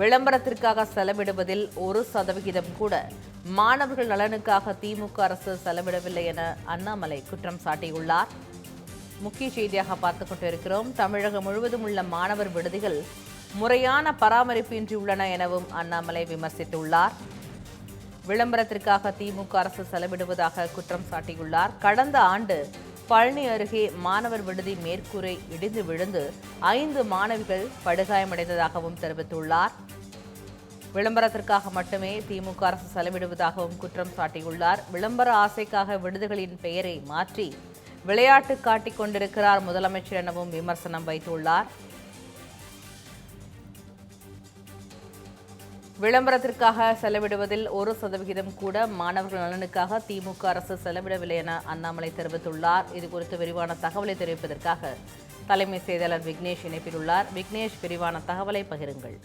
விளம்பரத்திற்காக செலவிடுவதில் ஒரு சதவிகிதம் கூட. மாணவர்கள் நலனுக்காக திமுக அரசு செலவிடவில்லை என அண்ணாமலை குற்றம் சாட்டியுள்ளார். முக்கிய செய்தியாக பார்த்து கொண்டிருக்கிறோம். தமிழகம் முழுவதும் உள்ள மாணவர் விடுதிகள் முறையான பராமரிப்பின்றி உள்ளன எனவும் அண்ணாமலை விமர்சித்துள்ளார். விளம்பரத்திற்காக திமுக அரசு செலவிடுவதாக குற்றம் சாட்டியுள்ளார். கடந்த ஆண்டு பழனி அருகே மாணவர் விடுதி மேற்கூரை இடிந்து விழுந்து ஐந்து மாணவிகள் படுகாயமடைந்ததாகவும் தெரிவித்துள்ளார். விளம்பரத்திற்காக மட்டுமே திமுக அரசு செலவிடுவதாகவும் குற்றம் சாட்டியுள்ளார். விளம்பர ஆசைக்காக விடுதிகளின் பெயரை மாற்றி விளையாட்டு காட்டிக் கொண்டிருக்கிறார் முதலமைச்சர் எனவும் விமர்சனம் வைத்துள்ளார். விளம்பரத்திற்காக செலவிடுவதில் ஒரு சதவிகிதம் கூட மாணவர்கள் நலனுக்காக திமுக அரசு செலவிடவில்லை என அண்ணாமலை தெரிவித்துள்ளார். இது குறித்து விரிவான தகவலை தெரிவிப்பதற்காக தலைமை செயலாளர் விக்னேஷ் இணைப்பிலுள்ளார் விக்னேஷ் விரிவான தகவலை பகிருங்கள்.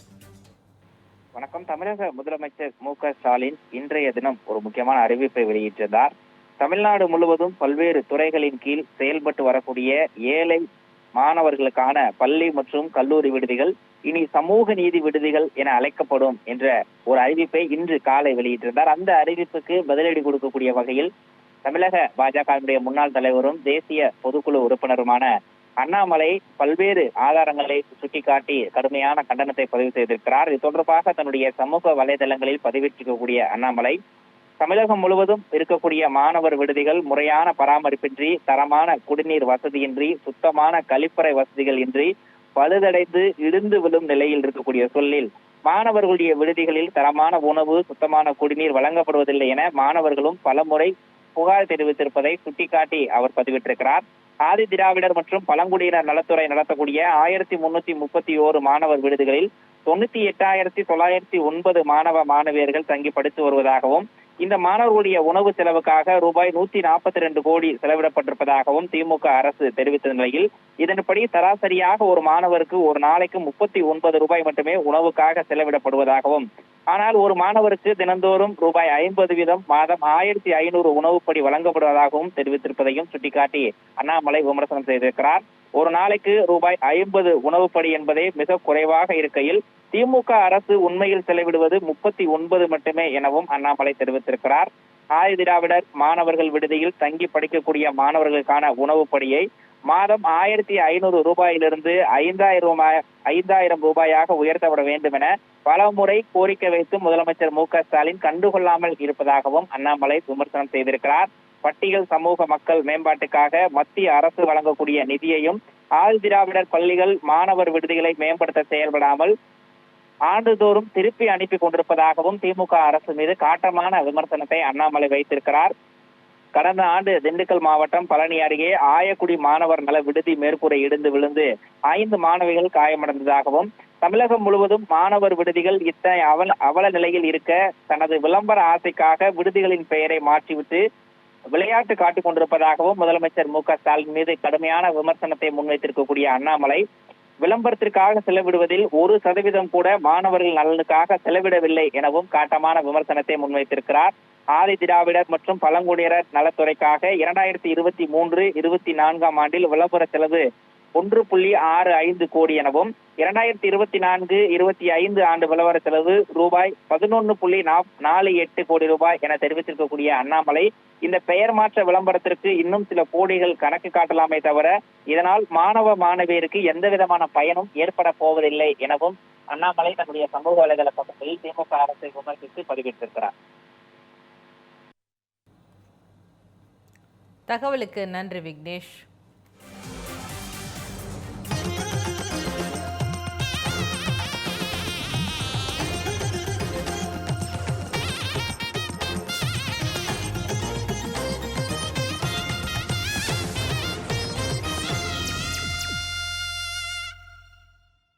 வணக்கம். தமிழக முதலமைச்சர் மு க ஸ்டாலின் இன்றைய தினம் ஒரு முக்கியமான அறிவிப்பை வெளியிட்டிருந்தார். தமிழ்நாடு முழுவதும் பல்வேறு துறைகளின் கீழ் செயல்பட்டு வரக்கூடிய ஏழை மாணவர்களுக்கான பள்ளி மற்றும் கல்லூரி விடுதிகள் இனி சமூக நீதி விடுதிகள் என அழைக்கப்படும் என்ற ஒரு அறிவிப்பை இன்று காலை வெளியிட்டிருந்தார். அந்த அறிவிப்புக்கு பதிலடி கொடுக்கக்கூடிய வகையில் தமிழக பாஜகவினுடைய முன்னாள் தலைவரும் தேசிய பொதுக்குழு உறுப்பினருமான அண்ணாமலை பல்வேறு ஆதாரங்களை சுட்டிக்காட்டி கடுமையான கண்டனத்தை பதிவு செய்திருக்கிறார். இது தொடர்பாக தன்னுடைய சமூக வலைதளங்களில் பதிவிட்டிருக்கக்கூடிய அண்ணாமலை தமிழகம் முழுவதும் இருக்கக்கூடிய மாணவர் விடுதிகள் முறையான பராமரிப்பின்றி தரமான குடிநீர் வசதியின்றி சுத்தமான கழிப்பறை வசதிகள் இன்றி பழுதடைந்து இடிந்து விழும் நிலையில் இருக்கக்கூடிய சொல்லில் மாணவர்களுடைய விடுதிகளில் தரமான உணவு சுத்தமான குடிநீர் வழங்கப்படுவதில்லை என மாணவர்களும் பலமுறை புகார் தெரிவித்திருப்பதை சுட்டிக்காட்டி அவர் பதிவிட்டிருக்கிறார். ஆதி திராவிடர் மற்றும் பழங்குடியினர் நலத்துறை நடத்தக்கூடிய ஆயிரத்தி முன்னூத்தி முப்பத்தி ஓரு மாணவர் விடுதிகளில் தொண்ணூத்தி எட்டாயிரத்தி தொள்ளாயிரத்தி ஒன்பது மாணவ மாணவியர்கள் தங்கி படித்து வருவதாகவும் இந்த மாணவர்களுடைய உணவு செலவுக்காக ரூபாய் நூத்தி நாற்பத்தி ரெண்டு கோடி செலவிடப்பட்டிருப்பதாகவும் திமுக அரசு தெரிவித்த நிலையில் இதன்படி சராசரியாக ஒரு மாணவருக்கு ஒரு நாளைக்கு முப்பத்தி ஒன்பது ரூபாய் மட்டுமே உணவுக்காக செலவிடப்படுவதாகவும் ஆனால் ஒரு மாணவருக்கு தினந்தோறும் ரூபாய் ஐம்பது வீதம் மாதம் ஆயிரத்தி ஐநூறு உணவுப்படி வழங்கப்படுவதாகவும் தெரிவித்திருப்பதையும் சுட்டிக்காட்டி அண்ணாமலை விமர்சனம் செய்திருக்கிறார். ஒரு நாளைக்கு ரூபாய் ஐம்பது உணவுப்படி என்பதே மிக குறைவாக இருக்கையில் திமுக அரசு உண்மையில் செலவிடுவது முப்பத்தி ஒன்பது மட்டுமே எனவும் அண்ணாமலை தெரிவித்திருக்கிறார். ஆதி திராவிடர் மாணவர்கள் விடுதியில் தங்கி படிக்கக்கூடிய மாணவர்களுக்கான உணவுப்படியை மாதம் ஆயிரத்தி ஐநூறு ரூபாயிலிருந்து ஐந்தாயிரம் ரூபாய் ஐந்தாயிரம் ரூபாயாக உயர்த்தப்பட வேண்டும் என பல முறை கோரிக்கை வைத்து முதலமைச்சர் மு க ஸ்டாலின் கண்டுகொள்ளாமல் இருப்பதாகவும் அண்ணாமலை விமர்சனம் செய்திருக்கிறார். பட்டியல் சமூக மக்கள் மேம்பாட்டுக்காக மத்திய அரசு வழங்கக்கூடிய நிதியையும் ஆள் திராவிடர் பள்ளிகள் மாணவர் விடுதிகளை மேம்படுத்த செயல்படாமல் ஆண்டுதோறும் திருப்பி அனுப்பி கொண்டிருப்பதாகவும் திமுக அரசு மீது காட்டமான விமர்சனத்தை அண்ணாமலை வைத்திருக்கிறார். கடந்த ஆண்டு திண்டுக்கல் மாவட்டம் பழனி அருகே ஆயக்குடி மாணவர் நல விடுதி மேற்கூரை இடிந்து விழுந்து ஐந்து மாணவிகள் காயமடைந்ததாகவும் தமிழகம் முழுவதும் மாணவர் விடுதிகள் இத்தனை அவல அவல நிலையில் இருக்க தனது விளம்பர ஆசைக்காக விடுதிகளின் பெயரை மாற்றிவிட்டு விளையாட்டு காட்டிக் கொண்டிருப்பதாகவும் முதலமைச்சர் மு க ஸ்டாலின் மீது கடுமையான விமர்சனத்தை முன்வைத்திருக்கக்கூடிய அண்ணாமலை விளம்பரத்திற்காக செலவிடுவதில் ஒரு சதவீதம் கூட மாணவர்கள் நலனுக்காக செலவிடவில்லை எனவும் காட்டமான விமர்சனத்தை முன்வைத்திருக்கிறார். ஆதி திராவிடர் மற்றும் பழங்குடியினர் நலத்துறைக்காக இரண்டாயிரத்தி இருபத்தி மூன்று இருபத்தி நான்காம் ஆண்டில் விளம்பர செலவு ஒன்று புள்ளி ஆறு ஐந்து கோடி எனவும் இரண்டாயிரத்தி இருபத்தி நான்கு இருபத்தி ஐந்து ஆண்டு விளம்பர செலவு ரூபாய் பதினொன்னு புள்ளி நாலு எட்டு கோடி ரூபாய் என தெரிவித்திருக்கக்கூடிய அண்ணாமலை இந்த பெயர் மாற்ற விளம்பரத்திற்கு இன்னும் சில கோடிகள் கணக்கு காட்டலாமே தவிர இதனால் மாணவ மாணவியருக்கு எந்த விதமான பயனும் ஏற்பட போவதில்லை எனவும் அண்ணாமலை தன்னுடைய சமூக வலைதள பக்கத்தில் திமுக அரசை விமர்சித்து பதிவிட்டிருக்கிறார். தகவலுக்கு நன்றி விக்னேஷ்.